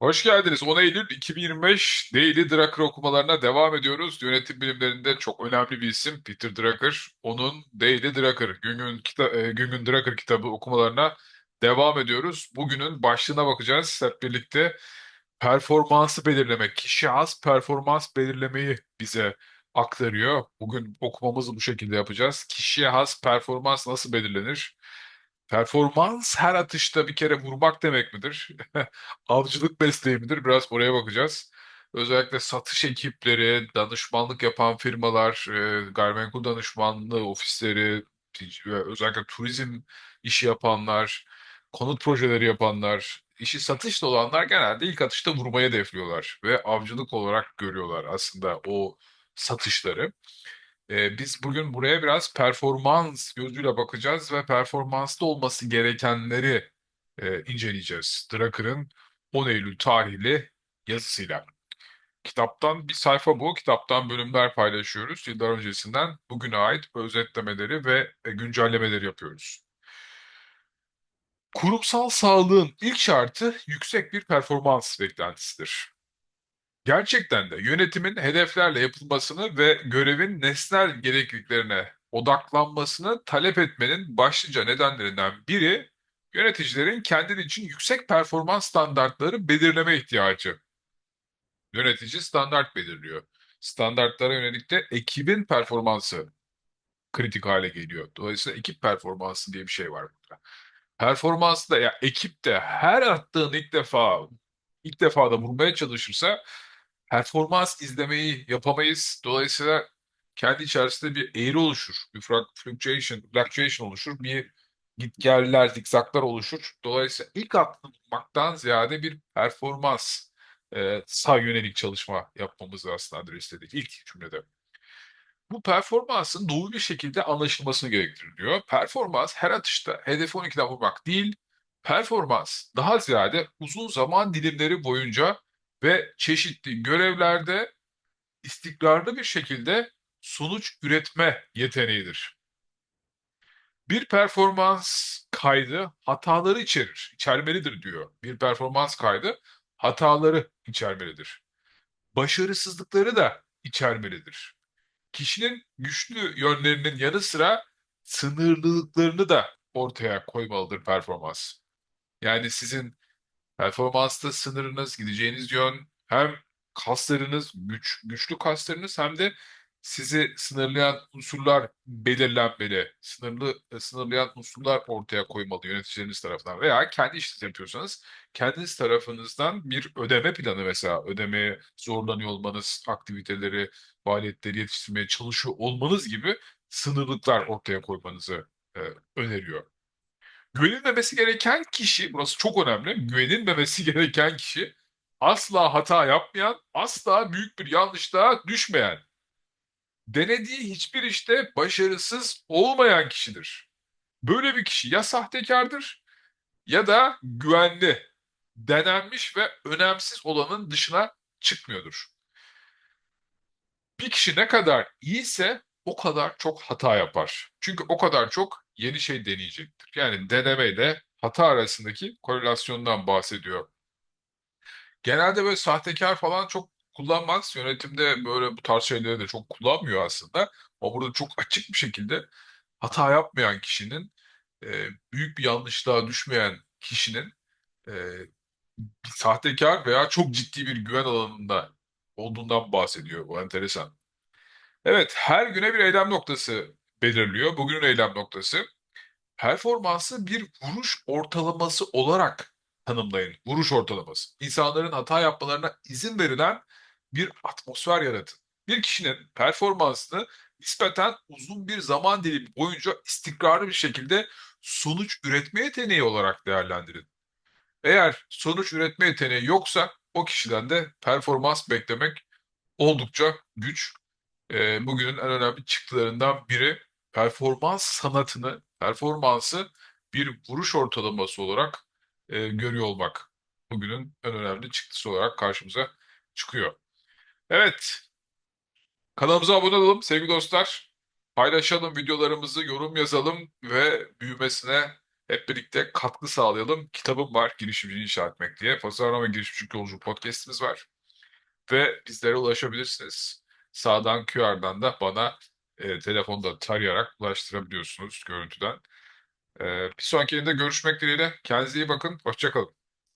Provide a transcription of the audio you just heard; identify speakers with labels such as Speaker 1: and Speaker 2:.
Speaker 1: Hoş geldiniz. 10 Eylül 2025 Daily Drucker okumalarına devam ediyoruz. Yönetim bilimlerinde çok önemli bir isim Peter Drucker. Onun Daily Drucker, Günün, kita e, Günün Drucker kitabı okumalarına devam ediyoruz. Bugünün başlığına bakacağız hep birlikte. Performansı belirlemek, kişi has performans belirlemeyi bize aktarıyor. Bugün okumamızı bu şekilde yapacağız. Kişiye has performans nasıl belirlenir? Performans her atışta bir kere vurmak demek midir? Avcılık mesleği midir? Biraz oraya bakacağız. Özellikle satış ekipleri, danışmanlık yapan firmalar, e, gayrimenkul danışmanlığı ofisleri, özellikle turizm işi yapanlar, konut projeleri yapanlar, işi satışla olanlar genelde ilk atışta vurmayı hedefliyorlar ve avcılık olarak görüyorlar aslında o satışları. Ee, biz bugün buraya biraz performans gözüyle bakacağız ve performanslı olması gerekenleri e, inceleyeceğiz. Drucker'ın 10 Eylül tarihli yazısıyla. Kitaptan bir sayfa bu. Kitaptan bölümler paylaşıyoruz. Yıllar öncesinden bugüne ait özetlemeleri ve e, güncellemeleri yapıyoruz. Kurumsal sağlığın ilk şartı yüksek bir performans beklentisidir. Gerçekten de yönetimin hedeflerle yapılmasını ve görevin nesnel gerekliliklerine odaklanmasını talep etmenin başlıca nedenlerinden biri yöneticilerin kendileri için yüksek performans standartları belirleme ihtiyacı. Yönetici standart belirliyor. Standartlara yönelik de ekibin performansı kritik hale geliyor. Dolayısıyla ekip performansı diye bir şey var burada. Performansı da ya ekip de her attığın ilk defa ilk defa da vurmaya çalışırsa performans izlemeyi yapamayız. Dolayısıyla kendi içerisinde bir eğri oluşur. Bir fluc- fluctuation, fluctuation oluşur. Bir gitgeller, zikzaklar oluşur. Dolayısıyla ilk attığını vurmaktan ziyade bir performans e, sağ yönelik çalışma yapmamız aslında adresledi ilk cümlede. Bu performansın doğru bir şekilde anlaşılmasını gerektirir diyor. Performans her atışta hedefi 12'den vurmak değil, performans daha ziyade uzun zaman dilimleri boyunca ve çeşitli görevlerde istikrarlı bir şekilde sonuç üretme yeteneğidir. Bir performans kaydı hataları içerir, içermelidir diyor. Bir performans kaydı hataları içermelidir. Başarısızlıkları da içermelidir kişinin güçlü yönlerinin yanı sıra sınırlılıklarını da ortaya koymalıdır performans. Yani sizin performansta sınırınız, gideceğiniz yön hem kaslarınız, güç, güçlü kaslarınız hem de sizi sınırlayan unsurlar belirlenmeli. Sınırlı, sınırlayan unsurlar ortaya koymalı yöneticileriniz tarafından veya kendi işinizi yapıyorsanız kendiniz tarafınızdan bir ödeme planı mesela ödemeye zorlanıyor olmanız, aktiviteleri, faaliyetleri yetiştirmeye çalışıyor olmanız gibi sınırlıklar ortaya koymanızı e, öneriyor. Güvenilmemesi gereken kişi, burası çok önemli, güvenilmemesi gereken kişi asla hata yapmayan, asla büyük bir yanlışlığa düşmeyen, denediği hiçbir işte başarısız olmayan kişidir. Böyle bir kişi ya sahtekardır ya da güvenli, denenmiş ve önemsiz olanın dışına çıkmıyordur. Bir kişi ne kadar iyiyse o kadar çok hata yapar. Çünkü o kadar çok yeni şey deneyecektir. Yani denemeyle hata arasındaki korelasyondan bahsediyor. Genelde böyle sahtekar falan çok kullanmaz. Yönetimde böyle bu tarz şeyleri de çok kullanmıyor aslında. Ama burada çok açık bir şekilde hata yapmayan kişinin, e, büyük bir yanlışlığa düşmeyen kişinin e, bir sahtekar veya çok ciddi bir güven alanında olduğundan bahsediyor. Bu enteresan. Evet, her güne bir eylem noktası belirliyor. Bugünün eylem noktası. Performansı bir vuruş ortalaması olarak tanımlayın. Vuruş ortalaması. İnsanların hata yapmalarına izin verilen bir atmosfer yaratın. Bir kişinin performansını nispeten uzun bir zaman dilimi boyunca istikrarlı bir şekilde sonuç üretme yeteneği olarak değerlendirin. Eğer sonuç üretme yeteneği yoksa o kişiden de performans beklemek oldukça güç e, bugünün en önemli çıktılarından biri performans sanatını, performansı bir vuruş ortalaması olarak e, görüyor olmak. Bugünün en önemli çıktısı olarak karşımıza çıkıyor. Evet, kanalımıza abone olalım sevgili dostlar. Paylaşalım videolarımızı, yorum yazalım ve büyümesine Hep birlikte katkı sağlayalım. Kitabım var girişimci inşa etmek diye. Pazarlama girişimcilik yolcu podcastimiz var. Ve bizlere ulaşabilirsiniz. Sağdan QR'dan da bana e, telefonda tarayarak ulaştırabiliyorsunuz görüntüden. E, bir sonrakinde görüşmek dileğiyle. Kendinize iyi bakın. Hoşçakalın.